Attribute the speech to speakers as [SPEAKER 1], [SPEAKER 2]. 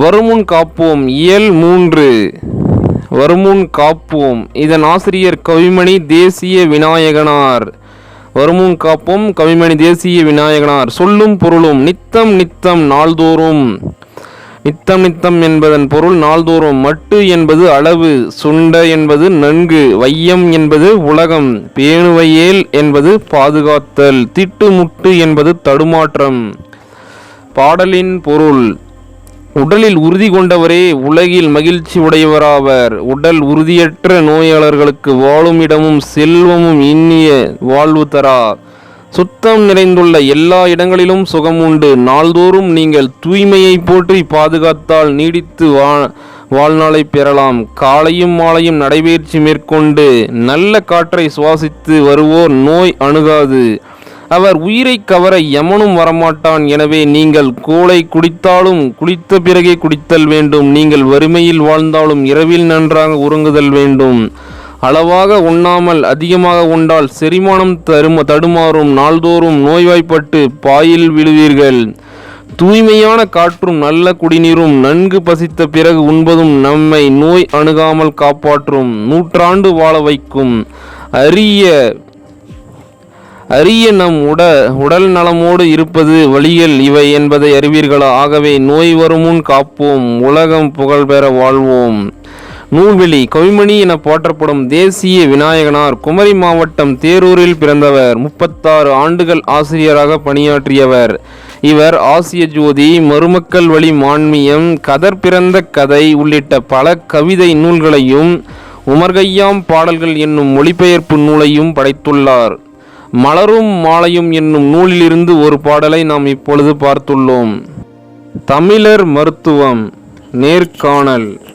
[SPEAKER 1] வருமுன் காப்போம் இயல் மூன்று. வருமுன் காப்போம் இதன் ஆசிரியர் கவிமணி தேசிய விநாயகனார். வருமுன் காப்போம் கவிமணி தேசிய விநாயகனார். சொல்லும் பொருளும் நித்தம் நித்தம் நாள்தோறும். நித்தம் நித்தம் என்பதன் பொருள் நாள்தோறும். மட்டு என்பது அளவு சுண்ட என்பது நன்கு. வையம் என்பது உலகம் பேணுவையேல் என்பது பாதுகாத்தல். திட்டுமுட்டு என்பது தடுமாற்றம். பாடலின் பொருள் உடலில் உறுதி கொண்டவரே உலகில் மகிழ்ச்சி உடையவராவர். உடல் உறுதியற்ற நோயாளர்களுக்கு வாழும் இடமும் செல்வமும் இன்னிய வாழ்வு தரார். சுத்தம் நிறைந்துள்ள எல்லா இடங்களிலும் சுகம் உண்டு. நாள்தோறும் நீங்கள் தூய்மையை போற்றி பாதுகாத்தால் நீடித்து வா வாழ்நாளை பெறலாம். காலையும் மாலையும் நடைபயிற்சி மேற்கொண்டு நல்ல காற்றை சுவாசித்து வருவோர் நோய் அணுகாது. அவர் உயிரை கவர எமனும் வரமாட்டான். எனவே நீங்கள் கோலை குடித்தாலும் குளித்த பிறகே குடித்தல் வேண்டும். நீங்கள் வறுமையில் வாழ்ந்தாலும் இரவில் நன்றாக உறங்குதல் வேண்டும். அளவாக உண்ணாமல் அதிகமாக உண்டால் செரிமானம் தரும தடுமாறும். நாள்தோறும் நோய்வாய்ப்பட்டு பாயில் விழுவீர்கள். தூய்மையான காற்றும் நல்ல குடிநீரும் நன்கு பசித்த பிறகு உண்பதும் நம்மை நோய் அணுகாமல் காப்பாற்றும். நூற்றாண்டு வாழ வைக்கும். அரிய அரிய நம் உட உடல் நலமோடு இருப்பது வழிகள் இவை என்பதை அறிவீர்களா? ஆகவே நோய் வருமுன் காப்போம் உலகம் புகழ்பெற வாழ்வோம். நூல்வெளி கவிமணி என போற்றப்படும் தேசிய விநாயகனார் குமரி மாவட்டம் தேரூரில் பிறந்தவர். முப்பத்தாறு ஆண்டுகள் ஆசிரியராக பணியாற்றியவர். இவர் ஆசிய ஜோதி மருமக்கள் வழி மான்மியம் கதர் பிறந்த கதை உள்ளிட்ட பல கவிதை நூல்களையும் உமர்கையாம் பாடல்கள் என்னும் மொழிபெயர்ப்பு நூலையும் படைத்துள்ளார். மலரும் மாலையும் என்னும் நூலிலிருந்து ஒரு பாடலை நாம் இப்பொழுது பார்த்துள்ளோம். தமிழர் மருத்துவம் நேர்காணல்.